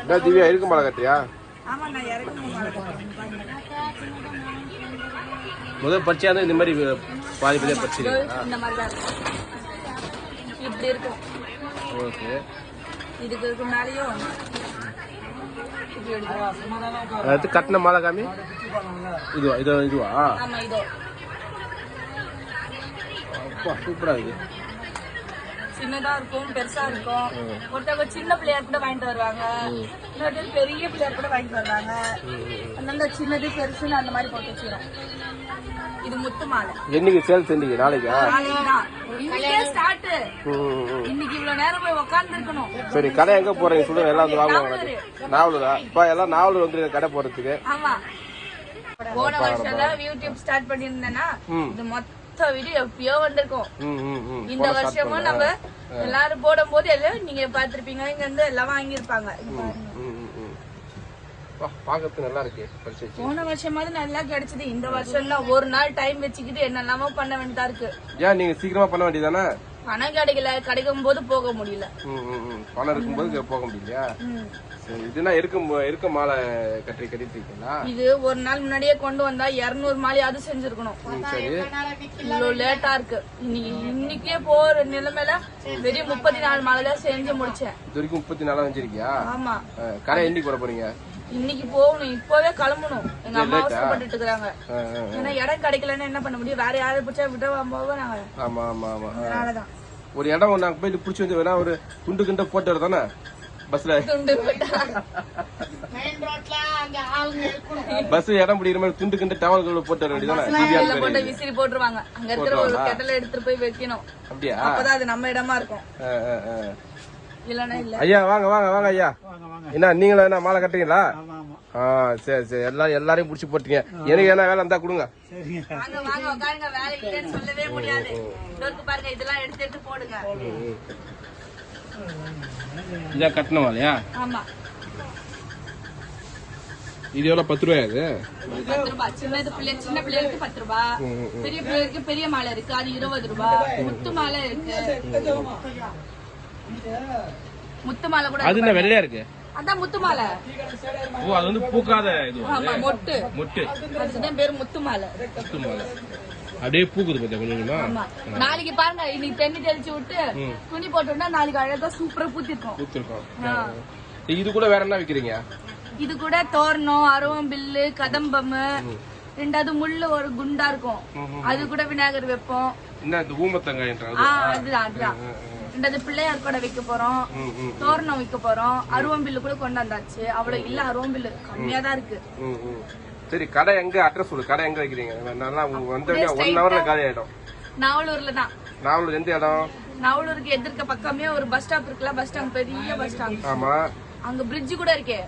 என்ன திவ்யா இருக்கு மலை கட்டியா ஆமா நான் இறக்கணும் முதல் பறிச்சா இந்த மாதிரி பாதி மாதிரி தான் இருக்கும். இப்படி இருக்கும். ஓகே. இதுக்கு மேலேயும் அடுத்து கட்டின மாலை காமி? இதுவா இது இதுவா? ஆமா இதோ. அப்பா சூப்பரா இருக்கு. சின்னதா இருக்கும் பெருசா இருக்கும். ஒருத்தவங்க சின்ன பிள்ளையார் கூட வாங்கிட்டு வருவாங்க. இன்னொருத்தர் பெரிய பிள்ளையார் கூட வாங்கிட்டு வருவாங்க. அதனால சின்னது பெருசுன்னு அந்த மாதிரி போட்டு வச்சிடும் இது முத்து மாலை. என்னைக்கு சேல்ஸ் என்னைக்கு நாளைக்கா? இன்னைக்கே ஸ்டார்ட். இன்னைக்கு இவ்வளவு நேரம் போய் உட்கார்ந்து இருக்கணும் சரி கடை எங்க போறீங்க சொல்லுங்க எல்லாம் வந்து வாங்குவாங்க. நாவலூரா இப்ப எல்லாம் நாவலூர் வந்து கடை போறதுக்கு. ஆமா. போன வருஷம் யூடியூப் ஸ்டார்ட் பண்ணியிருந்தேன்னா இது மொத்த வீடியோ எப்பயோ வந்திருக்கும். இந்த வருஷமும் நம்ம எல்லாரும் போடும் போது எல்லாம் நீங்க பாத்திருப்பீங்க இங்க இருந்து எல்லாம் வாங்கியிருப்பாங்க. நல்லா இருக்கு. வச்சு. போன வருஷமாவது நல்லா கிடைச்சது. இந்த வருஷம் ஒரு நாள் டைம் வச்சுக்கிட்டு என்னெல்லாமோ பண்ண வேண்டியதா இருக்கு. ஏன் நீங்க சீக்கிரமா பண்ண வேண்டியதானே பணம் கிடைக்கல கிடைக்கும் போது போக முடியல. பணம் இருக்கும்போது போக முடியலையா? இதுனா இருக்க இருக்க மாலை கட்டி கட்டிட்டு இருக்கீங்களா இது ஒரு நாள் முன்னாடியே கொண்டு வந்தா இருநூறு மாலையாவது செஞ்சிருக்கணும். இவ்வளவு லேட்டா இருக்கு. இன்னைக்கு இன்னைக்கே போற நிலைமையில வெறும் முப்பத்தி நாலு மாலை தான் செஞ்சு முடிச்சேன். இது வரைக்கும் முப்பத்தி நாலா வச்சிருக்கியா ஆமா. கடை என்னைக்கு போட போறீங்க? இன்னைக்கு போகணும். இப்பவே கிளம்பணும். எங்க அம்மா? அவசரப்பட்டுட்டு இருக்காங்க. ஏன்னா இடம் கிடைக்கலன்னா என்ன பண்ண முடியும்? வேற யாரை பிடிச்சா விட போக நாங்க? ஆமா ஆமா ஆமா. அதனாலதான். ஒரு இடம் ஒண்ணு அங்க போயிட்டு பிடிச்சி வந்து வேணா ஒரு துண்டு கிண்ட போட்டு வரதானே? பஸ்ல. துண்டு. பஸ் இடம் பிடிக்கிற மாதிரி துண்டு கிண்ட டவல் போட்டு வர வேண்டியதானே போட்டு விசிறி போட்டுருவாங்க. அங்க இருக்கிற ஒரு கெட்டல எடுத்துட்டு போய் வைக்கணும். அப்படியா? அப்பதான் அது நம்ம இடமா இருக்கும். ஐயா வாங்க வாங்க வாங்க ஐயா. என்ன நீங்களும் என்ன மாலை கட்டுறீங்களா? ஆ சரி சரி. எல்லாரும் எல்லாரையும் புடிச்சு போட்டீங்க. எனக்கு என்ன வேலை இருந்தா கொடுங்க. வாங்க வாங்க உட்காருங்க. வேலை இல்லைன்னு சொல்லவே முடியாது. இன்னொருக்கு பாருங்க இதெல்லாம் எடுத்து எடுத்து போடுங்க. இதான் கட்டின மாலையா ஆமா. இது எவ்வளவு? பத்து ரூபாயா இது? பத்து ரூபாய் சின்னது பிள்ளை சின்ன பிள்ளைகளுக்கு பத்து ரூபாய் பெரிய பிள்ளைகளுக்கு பெரிய மாலை இருக்கு. அது இருபது ரூபாய் முத்து மாலை இருக்கு. முத்து மாலை கூட அது என்ன வெள்ளையா இருக்கு? அதான் முத்து மாலை ஓ அது வந்து பூக்காத இது ஆமா மொட்டு. மொட்டு. அதுதான் பேரு முத்து மாலை முத்து மாலை அப்படியே பூக்குது பாத்தியா கொஞ்சம் கொஞ்சமா ஆமா நாளைக்கு பாருங்க இன்னைக்கு தண்ணி தெளிச்சு விட்டு துணி போட்டோம்னா நாளைக்கு அழகா சூப்பரா பூத்திருக்கும். பூத்திருக்கோம். இது கூட வேற என்ன விக்கிறீங்க? இது கூட தோரணம் அரவம்பில்லு கதம்பம். ரெண்டாவது முள்ளு ஒரு குண்டா இருக்கும். அது கூட விநாயகர் வைப்போம். என்ன இந்த ஊமத்தங்காய்ன்றாங்க ஆ அதுதான் அதுதான். ரெண்டாவது பிள்ளையார் கூட வைக்க போறோம். தோரணம் வைக்க போறோம். அருவம்பில்லு கூட கொண்டாந்தாச்சு அவ்வளவு இல்ல அருவம்பில்லு கம்மியா தான் இருக்கு. சரி கடை எங்க? அட்ரஸ் சொல்லு. கடை எங்க வைக்கிறீங்க? நல்லா வந்த ஒன் ஹவர்ல காலி ஆயிடும். நாவலூர்ல தான். நாவலூர் எந்த இடம்? நாவலூருக்கு எதிர்க்க பக்கமே ஒரு பஸ் ஸ்டாப் இருக்குல்ல பஸ் ஸ்டாப் பெரிய பஸ் ஸ்டாப் ஆமா. அங்க பிரிட்ஜ் கூட இருக்கே.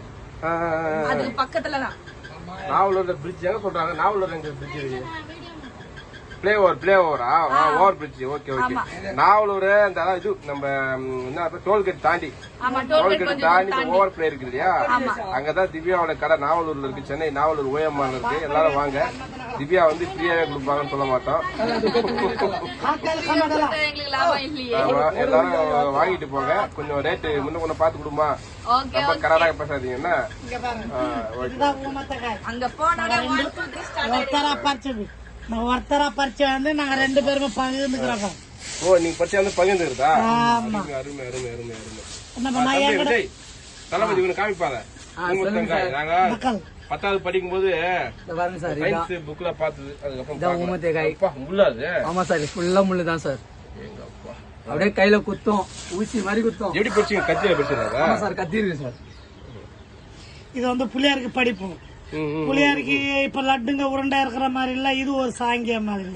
அதுக்கு பக்கத்துல தான். நாவலூர்ல பிரிட்ஜ் எங்க சொல்றாங்க? நாவலூர் எங்க பிரிட்ஜ் பிளே ஓவர் பிளே ஓவரா over bridge okay okay Navalur அந்த அதான் இது நம்ம என்ன டோல்கேட் தாண்டி. ஆமா டோல்கேட் தாண்டி ஓவர் பிளே இருக்கு இல்லையா? அங்கதான் திவ்யாவோட கடை நாவலூர்ல இருக்கு சென்னை நாவலூர் ஓஎம்ஆர் இருக்கு. எல்லாரும் வாங்க. திவ்யா வந்து ஃப்ரீயாவே கொடுப்பாங்கன்னு சொல்ல மாட்டோம். எங்களுக்கு லாபம் இல்லையே ஆமா, எல்லாரும் வாங்கிட்டு போங்க. கொஞ்சம் ரேட்டு முன்ன கொஞ்சம் பார்த்து கொடுமா. ஓகே ரொம்ப கராராக பேசாதீங்கன்னா ஓகே. நான் ஒருத்தரா பறிச்சு வந்து நாங்க ரெண்டு பேருமே பகிர்ந்துக்கிறோம். ஓ நீங்க பச்சை வந்து பகிர்ந்துருதா ஆமா. அருமை அருமை அருமை அருமை என்ன பண்ணா தளபதி இவனை காமிப்பாத? நாங்க பத்தாவது சார் இதான் சயின்ஸ் புக்ல பார்த்தது அதுக்கப்புறம். ஊமத்தேகாய். முள்ளாது. ஆமா சார் ஃபுல்லா முள்ளு தான் சார். அப்படியே கையில குத்தும் ஊசி மாதிரி குத்தும். எப்படி படிச்சீங்க கத்தியில படிச்சிருக்காங்க ஆமா சார் கத்தி இருக்கு சார். இது வந்து புளியாருக்கு படிப்போம் புளியாருக்கு இப்ப லட்டுங்க உருண்டை இருக்கிற மாதிரி இல்ல இது ஒரு சாங்கிய மாதிரி.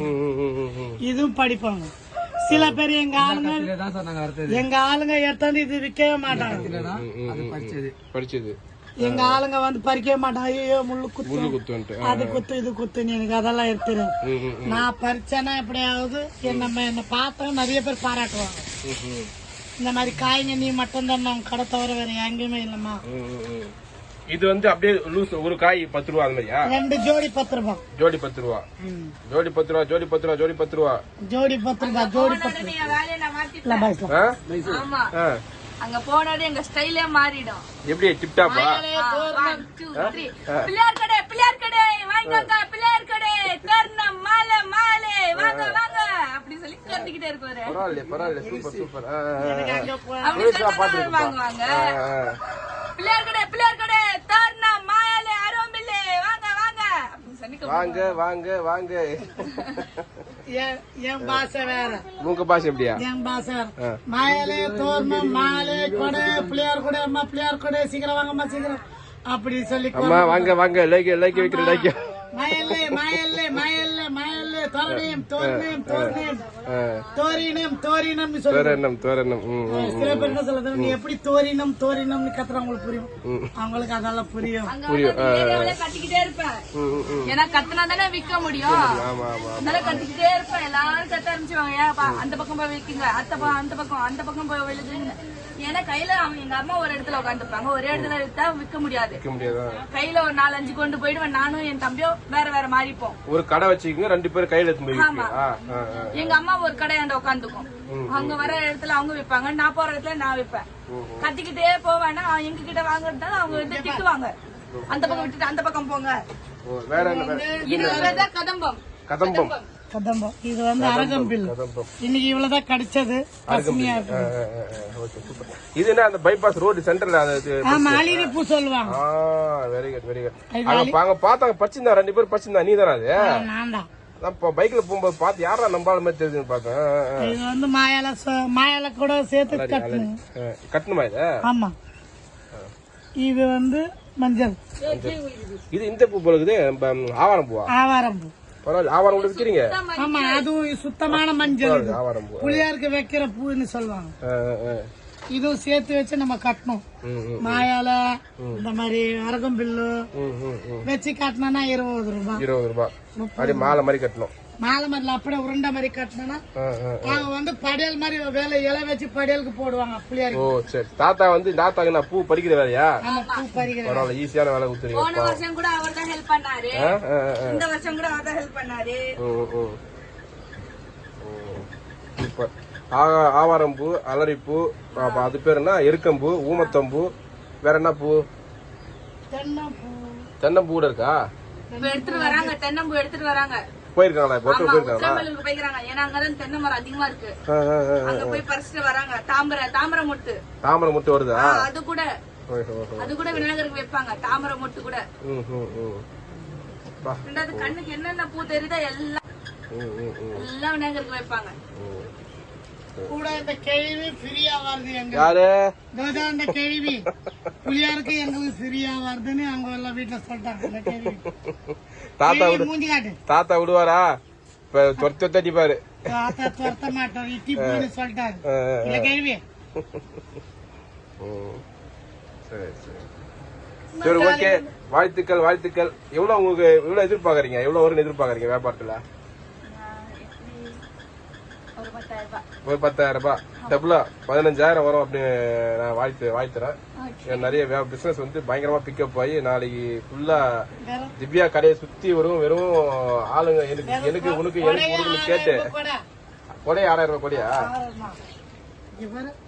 இதுவும் படிப்பாங்க. சில பேர் எங்க ஆளுங்க எங்க ஆளுங்க எடுத்தாந்து இது விற்கவே மாட்டாங்க. படிச்சது எங்க ஆளுங்க வந்து பறிக்கவே மாட்டாங்க. ஐயோ முள்ளு குத்து. அது குத்து இது குத்துன்னு எனக்கு அதெல்லாம் எடுத்துரு. நான் பறிச்சேன்னா எப்படியாவது என்ன என்ன பார்த்தா நிறைய பேர் பாராட்டுவாங்க. இந்த மாதிரி காய்ங்க நீ மட்டும் தான் நம்ம கடை தவிர வேற எங்கேயுமே இல்லம்மா. இது வந்து அப்படியே லூஸ் ஒரு காய் பத்து ரூபா அந்த மாதிரியா? ரெண்டு ஜோடி பத்து ரூபாய் ஜோடி பத்து ரூபா. ம். ஜோடி பத்து ரூபா ஜோடி பத்து ரூபா ஜோடி பத்து ரூபா. ஜோடி பத்து ரூபாய் ஜோடி பத்து ஆ. அங்க போனோட எங்க ஸ்டைலே மாறிடும். எப்படி two, three. பிள்ளையார் கடை பிள்ளையார் கடை வாங்க பிள்ளையார் கடை. தர்ணம் மாலை மாலை. வாங்க வாங்க. அப்படி சொல்லி கத்திக்கிட்டே இருப்பாரு. பரவாயில்ல பரவாயில்ல சூப்பர் சூப்பர் அப்படி சொல்லி வாங்குவாங்க. வாங்க வாங்க. வாங்க என் பாஷை வேற. உங்க பாஷை எப்படியா? என் பாஷை வேற. மாயலே தோரணம் மாலை கொடை பிள்ளையார் கொடை அம்மா பிள்ளையார் கொடை சீக்கிரம் வாங்கம்மா சீக்கிரம். அப்படி சொல்லி அம்மா வாங்க வாங்க. லைக் லைக் வைக்கிற லைக் மயல்லே மயல்லே மயல்லே தோரணம் தோரணம் தோரணம் தோரினம் தோரினம் சொல்லி தோரணம் தோரணம் சில பேர் என்ன சொல்றது நீ எப்படி தோரினம் தோரினம்னு கத்துற அவங்களுக்கு புரியும். அவங்களுக்கு அதெல்லாம் புரியும். அந்த ஏரியாவிலே கத்திக்கிட்டே இருப்பேன். ஏன்னா கத்துனா தானே விக்க முடியும். ஆமா ஆமா அதனால கத்திக்கிட்டே இருப்பேன் எல்லாரும் கத்த ஆரம்பிச்சுவாங்க ஏன் பா, அந்த பக்கம் போய் வைக்குங்க அத்த பா- அந்த பக்கம் அந்த பக்கம் போய் விழுதுங்க ஏன்னா கையில அவங்க எங்க அம்மா ஒரு இடத்துல உட்காந்துருப்பாங்க ஒரே இடத்துல வித்தா விக்க முடியாது. வைக்க முடியாதா கையில ஒரு நாலஞ்சு கொண்டு போயிடுவேன். நானும் என் தம்பியும் வேற வேற மாறிப்போம் ஒரு கடை வச்சுக்கோங்க ரெண்டு பேரும் கையில எடுத்து போய். எங்க அம்மா ஒரு கடையாண்ட உட்காந்துக்கும் அவங்க வர இடத்துல அவங்க விற்பாங்க. நான் போற இடத்துல நான் விற்பேன். கத்திக்கிட்டே போவேன்னா எங்க கிட்ட வாங்குறதுனால அவங்க வந்து திட்டுவாங்க. அந்த பக்கம் விட்டுட்டு அந்த பக்கம் போங்க. வேற என்ன வேற- இது வேறதான் கதம்பம். கதம்பம். கதம்பம். இது வந்து அரகம்பில் இன்னைக்கு இவ்வளவுதான் கிடைச்சது. பசுமையா இது என்ன அந்த பைபாஸ் ரோடு சென்டர்ல அது பூ சொல்லுவாங்க. வெரி குட் வெரி குட் அங்க அங்க பார்த்தாங்க பச்சிருந்தா ரெண்டு பேரும் பச்சிருந்தா நீ தானே அது நான் தான் பைக்ல போகும்போது பார்த்து யாரா நம்பால மாதிரி தெரியுதுன்னு பார்த்தேன். இது வந்து மாயால மாயால கூட சேர்த்து கட்டணும். கட்டணுமா இது? ஆமா. இது வந்து மஞ்சள். இது இந்த பூ போலுக்குது ஆவாரம் பூவா? ஆவாரம் பூ. பரவாயில்ல. ஆவாரம் கூட விற்கிறீங்க ஆமா அதுவும் சுத்தமான மஞ்சள். ஆவாரம் புளியாருக்கு வைக்கிற பூன்னு சொல்லுவாங்க. இதுவும் சேர்த்து வச்சு நம்ம கட்டணும். மாயால இந்த மாதிரி அரகம்பில்லு. வச்சு கட்டினா இருபது ரூபாய் இருபது ரூபாய் மாலை மாதிரி கட்டணும். மாலை மாதிரி அப்படியே உருண்டை மாதிரி கட்டினா. அவங்க வந்து படையல் மாதிரி வேலை இலை வச்சு படையலுக்கு போடுவாங்க ஓ புளியாருக்கு சரி. தாத்தா வந்து தாத்தாக்கு நான் பூ பறிக்கிற வேலையா? பூ பறிக்கிற பரவாயில்ல ஈஸியான வேலை கொடுத்துருங்க போன வருஷம் கூட அவர் தான் ஹெல்ப் பண்ணாரு. இந்த வருஷம் கூட அவர் தான் ஹெல்ப் பண்ணாரு. ம். ம். சூப்பர். ஆ- ஆவாரம் பூ அலரிப்பூ அது பேர் என்ன? எருக்கம்பூ ஊமத்தம்பூ வேற என்ன பூ? தென்னம்பூ தென்னம்பூ இருக்கா? இப்ப எடுத்துட்டு வராங்க தென்னம்பூ எடுத்துட்டு வராங்க. போயிருக்காங்களா? இப்போ போயிருக்காங்களா? போய்க்கிறாங்க. ஏன்னா அங்கதான் தென்னை மரம் அதிகமா இருக்கு. அங்க போய் பறிச்சுட்டு வராங்க. தாமரை தாமரை மொட்டு தாமரை முட்டை வருதா அது கூட. அது கூட விநாயகருக்கு வைப்பாங்க. தாமரை மொட்டு கூட. ரெண்டாவது கண்ணுக்கு என்னென்ன பூ தெரியுதோ எல்லாம் எல்லாம் விநாயகருக்கு வைப்பாங்க. கூட இந்த கேள்வி ஃப்ரீயா வருது எங்க யாரு? கேள்வி. புளியாருக்கு எங்களுக்கு ஃப்ரீயா வருதுன்னு அங்க எல்லாம் வீட்டுல சொல்லிட்டாங்க இந்த கேள்வி. தாத்தா கேள்வி விடு. மூஞ்சி காட்டு. தாத்தா விடுவாரா? இப்ப சொத்த தட்டிப்பாரு தாத்தா துரத்த இட்டி சொல்லிட்டாரு. இல்ல கேள்வி. சரி சரி. சரி ஓகே. வாழ்த்துக்கள் வாழ்த்துக்கள். எவ்வளவு உங்களுக்கு எவ்வளவு எதிர்பார்க்கறீங்க? எவ்வளவு வரும்னு எதிர்பார்க்கறீங்க வியாபாரத்துல? ஒரு பத்தாயிரம் ரூபாய் டபுளா பதினஞ்சாயிரம் வரும் அப்படின்னு நான் வாழ்த்து வாழ்த்துறேன் நிறைய பிசினஸ் வந்து பயங்கரமா பிக்கப் ஆகி நாளைக்கு ஃபுல்லா திவ்யா கடையை சுத்தி வரும் வெறும் ஆளுங்க. எனக்கு எனக்கு உனக்கு எனக்கு உனக்கு கேட்டு கூட. கொடை ஆறாயிரம் ரூபாய் கொடையா?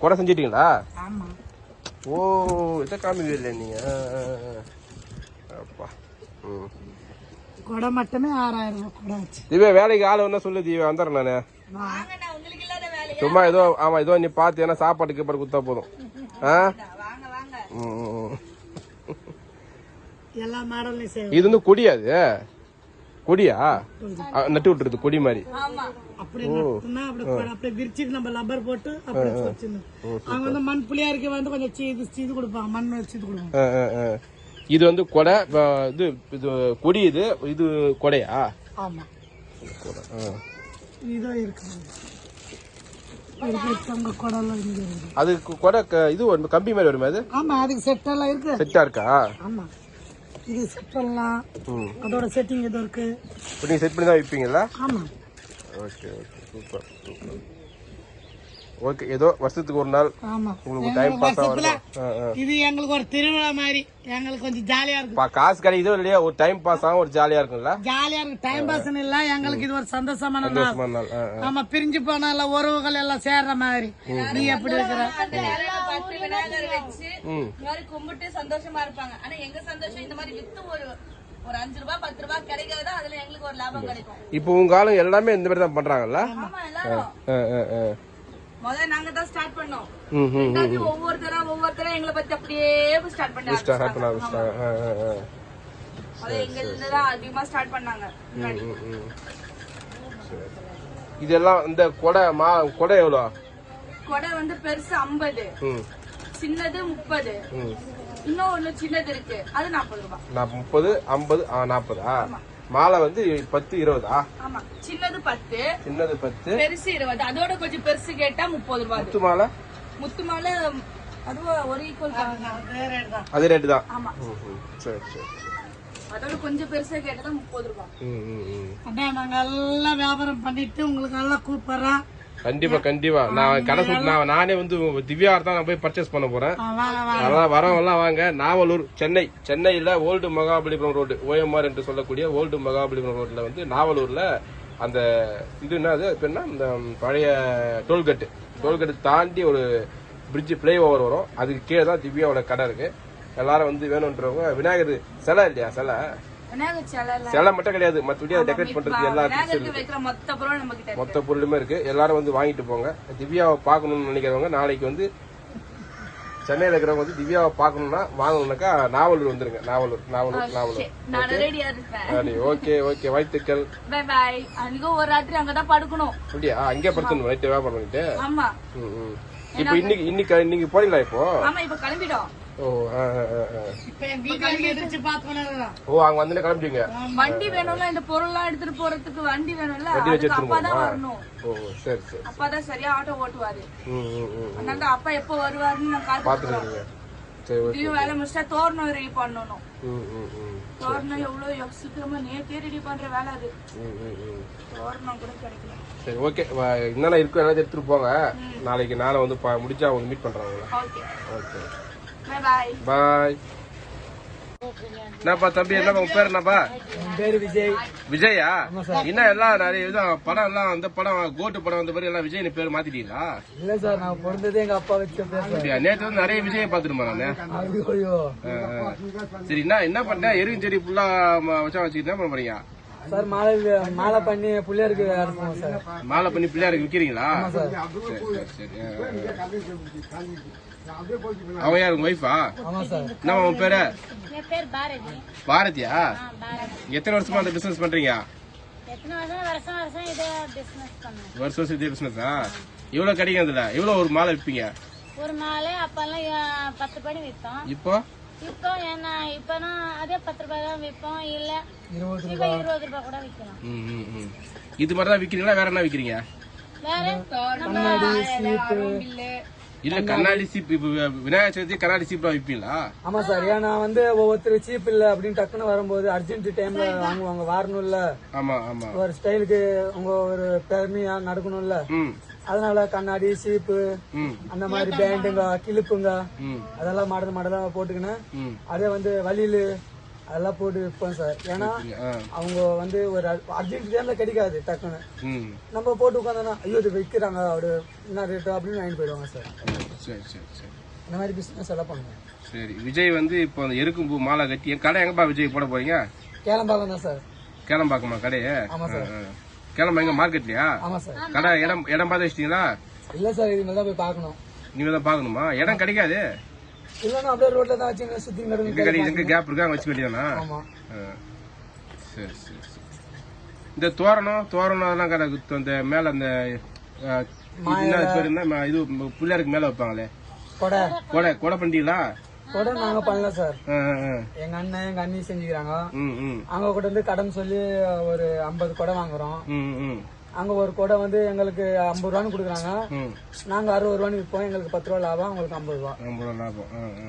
கொடை செஞ்சிட்டீங்களா? ஓ இதை காமிக்கவே இல்லை நீங்க. அப்பா. ம். கொடை மட்டுமே ஆறாயிரம் ரூபாய் கொடை வச்சு திவ்யா வேலைக்கு ஆள் என்ன சொல்லு திவ்யா. வந்துடுறேன் நானு வாங்க நான் உங்களுக்கு இல்லாத வேலையை சும்மா ஏதோ ஆமா ஏதோ நீ பார்த்து ஏன்னா சாப்பாட்டுக்கு இப்போ குத்தா போதும். ஆ? இது வந்து கொடியா அது. கொடியா? நட்டு விட்டுருது கொடி மாதிரி. ஆமா. அப்படி நட்டுனா அப்படி கொடை அப்படியே விரிச்சிட்டு நம்ம லப்பர் போட்டு அப்படி வச்சிடணும். அவங்க வந்து மண் புளியாருக்கு வந்து கொஞ்சம் சீது சீது கொடுப்பாங்க மண் வச்சு இது வந்து கொடை இது இது கொடி இது இது கொடையா? ஆமா. கொடை ஆ. இதோ இருக்கு. இருக்கு உங்க குடலாம் இங்க இருக்கு. அது கொ- கொடை இது ஒரு கம்பி மாதிரி வருமே அது ஆமா அதுக்கு செட் எல்லாம் இருக்கு. செட்டா இருக்கா? ஆமா. இது செட் பண்ணலாம் ம். அதோட செட்டிங் இது இருக்கு. இப்போ நீங்க செட் பண்ணி தான் விற்பீங்களா ஆமா. Okay okay super super okay ஏதோ வருஷத்துக்கு ஒரு நாள் ஆமா. உங்களுக்கு டைம் பாஸ் ஆகும் இது எங்களுக்கு ஒரு திருவிழா மாதிரி. எங்களுக்கு கொஞ்சம் ஜாலியா இருக்கும். பா காசு கிடைக்குதோ இல்லையா? ஒரு டைம் பாஸ் ஆகும் ஒரு ஜாலியா இருக்கும்ல? ஜாலியா இருக்கு டைம் பாஸ் இல்ல எங்களுக்கு இது ஒரு சந்தோஷமான நாள். ஆமா பிரிஞ்சு போனால உறவுகள் எல்லாம் சேர்ற மாதிரி. நீ எப்படி இருக்கிற? கும்பிட்டு சந்தோஷமா இருப்பாங்க. ஆனா எங்க சந்தோஷம் இந்த மாதிரி வித்து ஒரு ஒரு அஞ்சு ரூபாய் பத்து ரூபாய் கிடைக்கிறதா அதுல எங்களுக்கு ஒரு லாபம் கிடைக்கும். இப்போ உங்க ஆளுங்க எல்லாமே இந்த மாதிரி தான் பண்றாங்கல்ல? முதல்ல நாங்க தான் ஸ்டார்ட் பண்ணோம். ரெண்டாவது ஒவ்வொருத்தரா ஒவ்வொருத்தரா எங்களை பத்தி அப்படியே ஸ்டார்ட் பண்ணி எங்க இருந்து தான் அதிகமா ஸ்டார்ட் பண்ணாங்க. இதெல்லாம் இந்த கொடை மா கொடை எவ்வளோ? கொடை வந்து பெருசு ஐம்பது. சின்னது முப்பது. இன்னும் ஒண்ணு சின்னது இருக்கு. அது நாற்பது ரூபாய். முப்பது ஐம்பது நாற்பதா மாலை வந்து பத்து இருபதா? ஆமா. சின்னது பத்து சின்னது பத்து. பெருசு இருபது. அதோட கொஞ்சம் பெருசு கேட்டா முப்பது ரூபாய். முத்து மாலை? முத்து மாலை அதுவும் ஒரு ஈக்குவல் அதே ரேட்டு தான். ஆமா. சரி சரி சரி. அதோட கொஞ்சம் பெருசா கேட்டா முப்பது ரூபாய். ம் ம் ம். அண்ணா நாங்க எல்லாம் வியாபாரம் பண்ணிட்டு உங்களுக்கு எல்லாம் கூப்பிடுறோம். கண்டிப்பா கண்டிப்பா. நான் கடை நான் நானே வந்து திவ்யா தான் நான் போய் பர்ச்சேஸ் பண்ண போறேன். ஆ, வாங்க வாங்க அதெல்லாம் நாவலூர் சென்னை. சென்னையில ஓல்டு மகாபலிபுரம் ரோடு ஓஎம்ஆர் என்று சொல்லக்கூடிய ஓல்டு மகாபலிபுரம் ரோட்ல வந்து நாவலூர்ல அந்த இது என்னது இப்ப என்ன இந்த பழைய டோல்கட்டு. டோல்கட்டு தாண்டி ஒரு பிரிட்ஜ் ஃபிளை ஓவர் வரும். அதுக்கு கீழே தான் திவ்யாவோட கடை இருக்கு. எல்லாரும் வந்து வேணுன்றவங்க விநாயகர் சிலை இல்லையா சிலை? சிலை மட்டும் கிடையாது. மற்றபடி அதை டெக்கரேட் பண்றதுக்கு எல்லா மொத்த பொருளுமே இருக்கு. எல்லாரும் வந்து வாங்கிட்டு போங்க. திவ்யாவை பார்க்கணும்னு நினைக்கிறவங்க நாளைக்கு வந்து சென்னையில இருக்கிறவங்க வந்து திவ்யாவை பார்க்கணும்னா வாங்கணும்னாக்கா நாவலூர் வந்துருங்க. நாவலூர் நாவலூர் நாவலூர். ஓகே ஓகே வாழ்த்துக்கள். பை பாய் ஒரு ராத்திரி அங்கதான் படுக்கணும். அப்படியா? அங்கே படுத்தணும் நைட்டு வியாபாரம் பண்ணிட்டு? ஆமா. ம், ம். இப்போ இன்னைக்கு இன்னைக்கு இன்னைக்கு போறீங்களா இப்போ? ஆமா இப்ப கிளம்பிடும் ஓ ஓ அங்க வந்து கிளம்பிட்டீங்க. வண்டி வேணும்ல இந்த பொருள் எல்லாம் எடுத்துட்டு போறதுக்கு வண்டி வேணும்ல வண்டி வச்சு அதுக்கு அப்பா எடுத்துட்டு தான் வரணும். ஓ சரி சரி அப்பா தான் சரியா ஆட்டோ ஓட்டுவாரு. அதனால தான் அப்பா எப்போ வருவாருன்னு நான் பார்த்துருக்கீங்க சரி ஓகே. இதையும் வேலை முடிச்சா தோரணம் ரெடி பண்ணணும். ம் ம் ம். தோரணம் எவ்வளவு எவ் சீக்கிரமா நேத்தே ரெடி பண்ற வேலை அது. தோரணம் கூட கிடைக்கல. சரி ஓகே. என்னென்ன இருக்கோ எல்லாத்தையும் எடுத்துட்டு போங்க. நாளைக்கு நாளை வந்து பா- முடிச்சா அவங்க மீட் பண்றாங்க. Okay okay. Bye bye bye என்னப்பா தம்பி என்னப்பா உன் பேர் என்னப்பா? என் பேரு விஜய். விஜயா? என்ன எல்லாம் நிறைய இது படம் எல்லாம் அந்த படம் கோட்டு படம் வந்த மாதிரி எல்லாம் விஜய் பேர் மாத்திட்டீங்களா? இல்ல சார் நான் பிறந்ததே எங்க அப்பா வச்ச அப்படியா? நேத்து வந்து நிறைய விஜயை பாத்துருமா நானு. சரி என்ன என்ன பண்ண? எருகும் செடி ஃபுல்லா வச்சா வச்சுக்கிட்டு என்ன பண்ண போறீங்க? சார் மாலை மாலை பண்ணி பிள்ளையாருக்கு மாலை பண்ணி பிள்ளையாருக்கு விக்கிறீங்களா? சரி சரி. சரி ஆ, ஆ. அவ யார் உங்க ஒய்ஃபா ஆமா சார். என்ன உன் பேரு? என் பேர் பாரதி. பாரதியா? ஆ, பாரதி. எத்தனை வருஷமா அந்த பிசினஸ் பண்றீங்க? எத்தனை வருஷம்? வருஷம் வருஷம் இதே பிசினஸ் பிசினஸா எவ்வளவு கிடைக்கும் அதுல எவ்வளவு ஒரு மாலை விற்பீங்க? ஒரு மாலை அப்பெல்லாம் பத்து படி விற்போம். இப்போ? இப்போ என்ன இப்பனா அதே பத்து ரூபாய் தான் விற்போம். இல்ல இருபது ரூபாய். கூட விற்கலாம். ம், ம், ம். இது மாதிரி தான் விக்கிறீங்களா வேற என்ன விக்கிறீங்க வேற இல்ல கண்ணாடி சீப் இப்ப விநாயகர் சதுர்த்தி கண்ணாடி சீப்லாம் விப்பீங்களா? ஆமா சார். ஏன்னா வந்து ஒவ்வொருத்தர் சீப் இல்ல அப்படின்னு டக்குன்னு வரும்போது அர்ஜென்ட் டைம்ல வாங்குவாங்க. வரணும்ல. ஆமா ஆமா. ஒரு ஸ்டைலுக்கு உங்க ஒரு பெருமையா நடக்கணும்ல. ம். அதனால கண்ணாடி சீப்பு ம். அந்த மாதிரி பேண்டுங்க கிளிப்புங்க ம். அதெல்லாம் மாடல் மாடலா போட்டுக்கினேன் ம். அதே வந்து வழியில அதெல்லாம் போட்டு விற்போம் சார். ஏன்னா அவங்க வந்து ஒரு அர்ஜென்ட் டைம்ல கிடைக்காது டக்குன்னு. ம். நம்ம போட்டு உட்காந்தோம்னா ஐயோ இது விற்கிறாங்க அவரு என்ன ரேட்டு அப்படின்னு வாங்கிட்டு போயிடுவாங்க சார். சரி சரி சரி. இந்த மாதிரி பிசினஸ் எல்லாம் பண்ணுவோம். சரி விஜய் வந்து இப்போ அந்த எருக்கும் பூ மாலை கட்டி என் கடை எங்கப்பா விஜய் போட போறீங்க? கேளம்பாக்கம் தான் சார். கேளம்பாக்கமா கடையே? ஆமா சார். கேளம்பா எங்க மார்க்கெட்லயா? ஆமா சார். கடை இடம் இடம் பார்த்து வச்சிட்டீங்களா? இல்ல சார் இது தான் போய் பார்க்கணும். நீங்க தான் பாக்கணுமா இடம் கிடைக்காது? இல்லன்னா அப்படியே ரோட்ல தான் வச்சு சுத்தி நடந்து எங்க கேப் இருக்கா? அங்க வச்சுக்க வேண்டியதானா ஆமா. சரி சரி சரி. இந்த தோரணம் தோரணம் அதெல்லாம் கடை குத்து- அந்த மேல அந்த இது பிள்ளையாருக்கு மேல வைப்பாங்களே. கொடை. கொடை கொடை பண்ணிட்டீங்களா கொடை நாங்க பண்ணல சார். எங்க அண்ணன் எங்க அண்ணி செஞ்சுக்கிறாங்க. ம் ம். அங்க கூட வந்து கடன் சொல்லி ஒரு ஐம்பது கொடை வாங்குறோம். ம் ம். அங்க ஒரு கொடை வந்து எங்களுக்கு ஐம்பது ரூபான்னு கொடுக்குறாங்க. நாங்க அறுபது ரூபான்னு விற்போம். எங்களுக்கு பத்து ரூபா லாபம் அவங்களுக்கு ஐம்பது ரூபா. ரொம்ப லாபம். ஆ ஆ